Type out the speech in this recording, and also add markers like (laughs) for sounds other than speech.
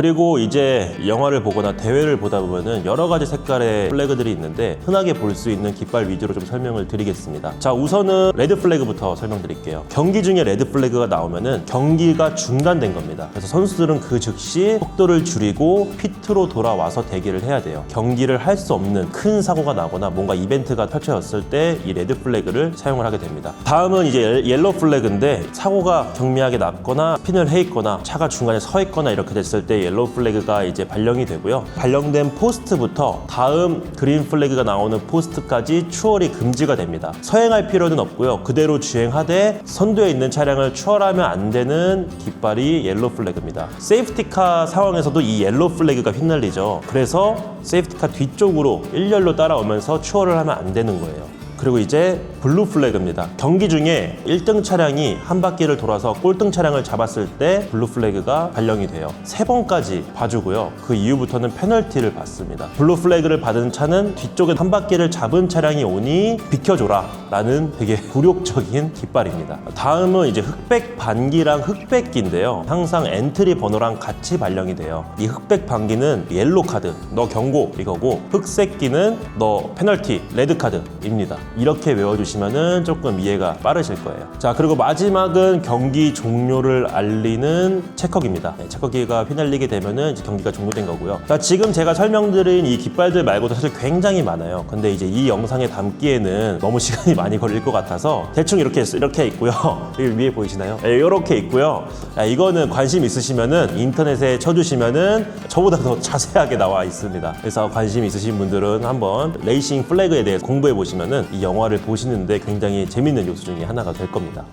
그리고 이제 영화를 보거나 대회를 보다 보면은 여러 가지 색깔의 플래그들이 있는데 흔하게 볼 수 있는 깃발 위주로 좀 설명을 드리겠습니다. 자, 우선은 레드 플래그부터 설명드릴게요. 경기 중에 레드 플래그가 나오면은 경기가 중단된 겁니다. 그래서 선수들은 그 즉시 속도를 줄이고 피트로 돌아와서 대기를 해야 돼요. 경기를 할 수 없는 큰 사고가 나거나 뭔가 이벤트가 펼쳐졌을 때 이 레드 플래그를 사용을 하게 됩니다. 다음은 이제 옐- 옐로 플래그인데 사고가 경미하게 났거나 핀을 해 있거나 차가 중간에 서 있거나 이렇게 됐을 때 옐로우 플래그가 이제 발령이 되고요. 발령된 포스트부터 다음 그린 플래그가 나오는 포스트까지 추월이 금지가 됩니다. 서행할 필요는 없고요. 그대로 주행하되 선두에 있는 차량을 추월하면 안 되는 깃발이 옐로우 플래그입니다. 세이프티카 상황에서도 이 옐로우 플래그가 휘날리죠. 그래서 세이프티카 뒤쪽으로 일렬로 따라오면서 추월을 하면 안 되는 거예요. 그리고 이제 블루 플래그입니다. 경기 중에 1등 차량이 한 바퀴를 돌아서 꼴등 차량을 잡았을 때 블루 플래그가 발령이 돼요. 세 번까지 봐주고요. 그 이후부터는 페널티를 받습니다. 블루 플래그를 받은 차는 뒤쪽에 한 바퀴를 잡은 차량이 오니 비켜줘라 라는 되게 (laughs) 굴욕적인 깃발입니다. 다음은 이제 흑백 반기랑 흑백기인데요. 항상 엔트리 번호랑 같이 발령이 돼요. 이 흑백 반기는 옐로 카드, 너 경고 이거고 흑색기는 너 페널티, 레드 카드입니다. 이렇게 외워주시면 은 조금 이해가 빠르실 거예요. 자 그리고 마지막은 경기 종료를 알리는 체커기입니다. 네, 체커기가 휘날리게 되면은 경기가 종료된 거고요. 자 지금 제가 설명드린 이 깃발들 말고도 사실 굉장히 많아요. 근데 이제 이 영상에 담기에는 너무 (laughs) 시간이 많이 걸릴 것 같아서 대충 이렇게 이렇게 있고요. (laughs) 여기 위에 보이시나요? 네, 이렇게 있고요. 야, 이거는 관심 있으시면은 인터넷에 쳐주시면은 저보다 더 자세하게 나와 있습니다. 그래서 관심 있으신 분들은 한번 레이싱 플래그에 대해 공부해 보시면은 이 영화를 보시 는데 굉장히 재밌는 요소 중에 하나가 될 겁니다.